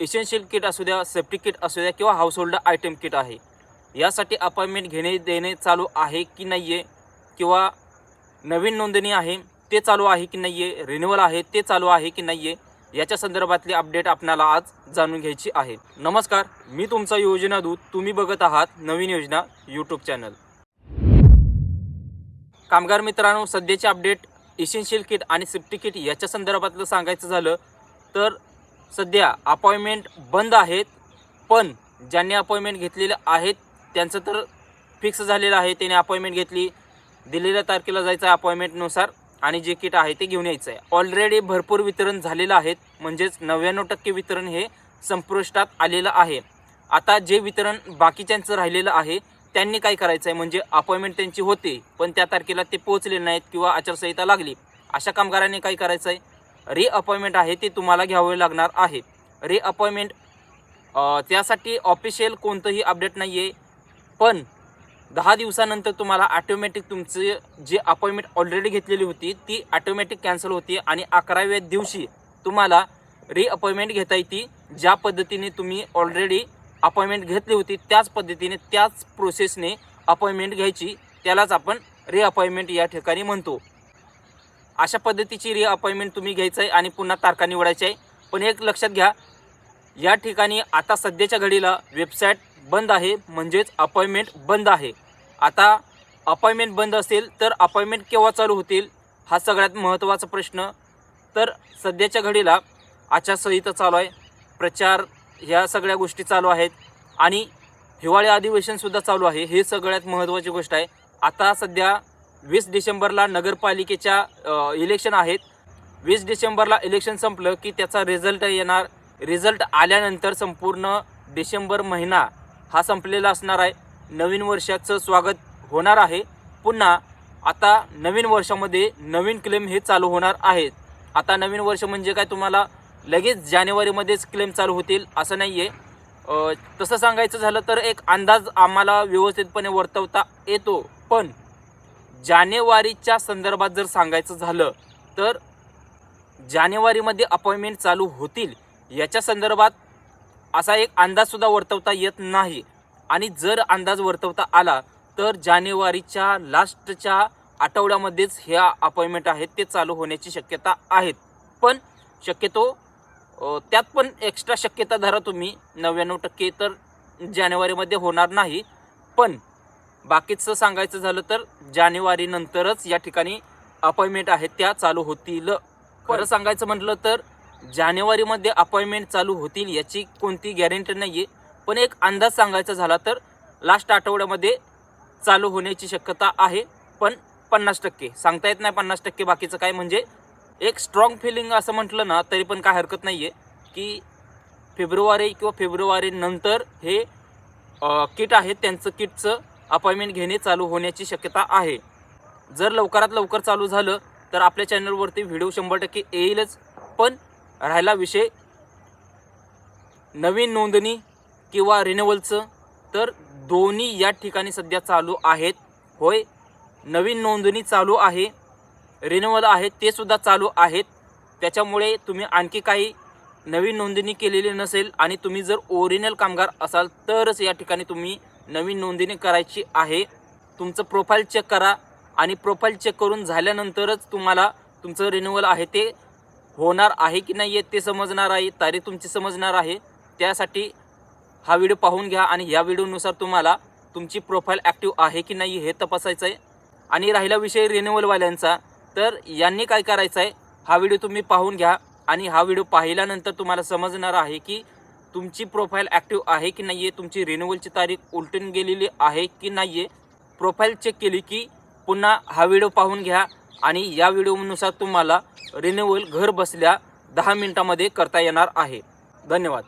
Essential kit असू द्या safety kit असू द्या किंवा हाऊसहोल्ड आयटम किट आहे. यासाठी अपॉइंटमेंट घेणे देणे चालू आहे की नाही आहे किंवा नवीन नोंदणी आहे ते चालू आहे की नाही आहे रिन्युअल आहे ते चालू आहे की नाही आहे याच्या संदर्भातली अपडेट आपणाला आज जाणून घ्यायची आहे. नमस्कार मी तुमचा योजना दूत तुम्ही बघत आहात नवीन योजना यूट्यूब चॅनल कामगार मित्रांनो सध्याचे अपडेट इसेन्शियल किट आणि सेफ्टी किट याच्या संदर्भातलं सांगायचं झालं तर सध्या अपॉइंटमेंट बंद आहेत पण ज्यांनी अपॉइंटमेंट घेतलेले आहेत त्यांचं तर फिक्स झालेलं आहे. त्याने अपॉइंटमेंट घेतली दिलेल्या तारखेला जायचं आहे अपॉइंटमेंटनुसार आणि जे किट आहे ते घेऊन यायचं आहे. ऑलरेडी भरपूर वितरण झालेलं आहेत म्हणजेच नव्याण्णव टक्के वितरण हे संपुष्टात आलेलं आहे. आता जे वितरण बाकीच्यांचं राहिलेलं आहे त्यांनी काय करायचं आहे? म्हणजे अपॉइंटमेंट त्यांची होते पण त्या तारखेला ते पोहोचले नाहीत किंवा आचारसंहिता लागली. अशा कामगारांनी काय करायचं आहे? रिअपॉइंटमेंट आहे ते तुम्हाला घ्यावे लागणार आहे. रिअपॉइंटमेंट त्यासाठी ऑफिशियल कोणतंही अपडेट नाही आहे पण दहा दिवसानंतर तुम्हाला ॲटोमॅटिक तुमचे जे अपॉइंटमेंट ऑलरेडी घेतलेली होती ती ॲटोमॅटिक कॅन्सल होती आणि अकराव्या दिवशी तुम्हाला रिअपॉइंटमेंट घेता येते ज्या पद्धतीने तुम्ही ऑलरेडी अपॉइंटमेंट घेतली होती त्याच पद्धतीने त्याच प्रोसेसने अपॉइंटमेंट घ्यायची त्यालाच आपण रिअपॉइंटमेंट या ठिकाणी म्हणतो. अशा पद्धतीची री अपॉइंटमेंट तुम्ही घ्यायचं आहे आणि पुन्हा तारखा निवडायची आहे. पण एक लक्षात घ्या या ठिकाणी आता सध्याच्या घडीला वेबसाईट बंद आहे म्हणजेच अपॉइंटमेंट बंद आहे. आता अपॉइंटमेंट बंद असेल तर अपॉइंटमेंट केव्हा चालू होतील हा सगळ्यात महत्त्वाचा प्रश्न. तर सध्याच्या घडीला आचारसंहिता चालू आहे प्रचार ह्या सगळ्या गोष्टी चालू आहेत आणि हिवाळी अधिवेशनसुद्धा चालू आहे हे सगळ्यात महत्त्वाची गोष्ट आहे. आता सध्या वीस डिसेंबरला नगरपालिकेच्या इलेक्शन आहेत. वीस डिसेंबरला इलेक्शन संपलं की त्याचा रिझल्ट येणार. रिझल्ट आल्यानंतर संपूर्ण डिसेंबर महिना हा संपलेला असणार आहे. नवीन वर्षाचं स्वागत होणार आहे. पुन्हा आता नवीन वर्षामध्ये नवीन क्लेम हे चालू होणार आहेत. आता नवीन वर्ष म्हणजे काय तुम्हाला? लगेच जानेवारीमध्येच क्लेम चालू होतील असं नाही आहे तसं सांगायचं झालं तर एक अंदाज आम्हाला व्यवस्थितपणे वर्तवता येतो. पण जानेवारीच्या संदर्भात जर सांगायचं झालं तर जानेवारीमध्ये अपॉइंटमेंट चालू होतील याच्या संदर्भात असा एक अंदाजसुद्धा वर्तवता येत नाही. आणि जर अंदाज वर्तवता आला तर जानेवारीच्या लास्टच्या आठवड्यामध्येच ह्या अपॉइंटमेंट आहेत ते चालू होण्याची शक्यता आहेत. पण शक्यतो त्यात पण एक्स्ट्रा शक्यता धरा तुम्ही. नव्याण्णव टक्के तर जानेवारीमध्ये होणार नाही. पण बाकीचं सांगायचं झालं तर जानेवारीनंतरच या ठिकाणी अपॉइंटमेंट आहेत त्या चालू होतील. खरं सांगायचं म्हटलं तर जानेवारीमध्ये अपॉइंटमेंट चालू होतील याची कोणती गॅरंटी नाही आहे पण एक अंदाज सांगायचा झाला तर लास्ट आठवड्यामध्ये चालू होण्याची शक्यता आहे. पण पन्नास टक्के. सांगता येत नाही पन्नास टक्के बाकीचं काय. म्हणजे एक स्ट्रॉंग फिलिंग असं म्हटलं ना तरी पण काय हरकत नाही आहे की फेब्रुवारी किंवा फेब्रुवारीनंतर हे किट आहेत त्यांचं किटचं अपॉइंटमेंट घेणे चालू होण्याची शक्यता आहे. जर लवकरात लवकर चालू झालं तर आपल्या चॅनलवरती व्हिडिओ शंभर टक्के येईलच. पण राहिला विषय नवीन नोंदणी किंवा रिन्युअलचं तर दोन्ही या ठिकाणी सध्या चालू आहेत. होय नवीन नोंदणी चालू आहे रिन्युअल आहे ते सुद्धा चालू आहेत. त्याच्यामुळे तुम्ही आणखी काही नवीन नोंदणी केलेली नसेल आणि तुम्ही जर ओरिजिनल कामगार असाल तरच या ठिकाणी तुम्ही नवीन नोंदणी करायची आहे. तुमचं प्रोफाईल चेक करा आणि प्रोफाईल चेक करून झाल्यानंतरच तुम्हाला तुमचं रिन्युअल आहे ते होणार आहे की नाही आहे ते समजणार आहे तारीख तुमची समजणार आहे. त्यासाठी हा व्हिडिओ पाहून घ्या आणि या व्हिडिओनुसार तुम्हाला तुमची प्रोफाईल ॲक्टिव्ह आहे की नाही हे तपासायचं आहे आणि राहिला विषय रिन्युअलवाल्यांचा तर यांनी काय करायचं आहे हा व्हिडिओ तुम्ही पाहून घ्या. आणि हा व्हिडिओ पाहिल्यानंतर तुम्हाला समजणार आहे की तुमची प्रोफाईल ॲक्टिव्ह आहे की नाही आहे तुमची रिन्युअलची तारीख उलटून गेलेली आहे की नाही आहे प्रोफाईल चेक केली की पुन्हा हा व्हिडिओ पाहून घ्या आणि या व्हिडिओनुसार तुम्हाला रिन्युअल घर बसल्या दहा मिनिटामध्ये करता येणार आहे. धन्यवाद.